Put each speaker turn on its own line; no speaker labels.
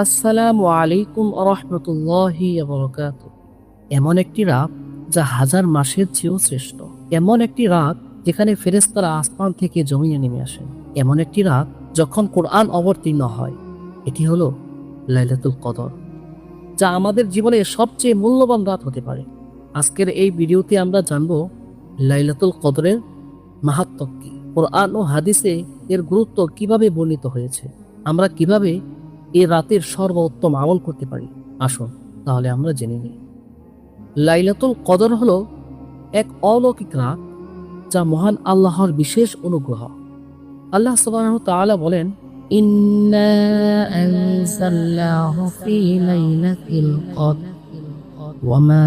আসসালামু আলাইকুম রহমতুল্লাহি এমন একটি রাত যা হাজার মাসের চেয়েও শ্রেষ্ঠ। এমন একটি রাত যেখানে ফেরেস্তারা আসমান থেকে জমিনে নেমে আসেন। এমন একটি রাত যখন কোরআন অবতীর্ণ হয়। এটি হলো লাইলাতুল কদর, যা আমাদের জীবনে সবচেয়ে মূল্যবান রাত হতে পারে। আজকের এই ভিডিওতে আমরা জানব লাইলাতুল কদরের মাহাত্ম কি? কোরআন ও হাদিসে এর গুরুত্ব কীভাবে বর্ণিত হয়েছে? আমরা কীভাবে এই রাতের সর্বোত্তম আমল করতে পারি। আসুন, তাহলে আমরা জেনে নিই। লাইলাতুল কদর হলো এক অলৌকিক রাত, যা মহান আল্লাহর বিশেষ অনুগ্রহ। আল্লাহ সুবহানাহু ওয়া তাআলা বলেন লাইলাতিল কদর ওয়ামা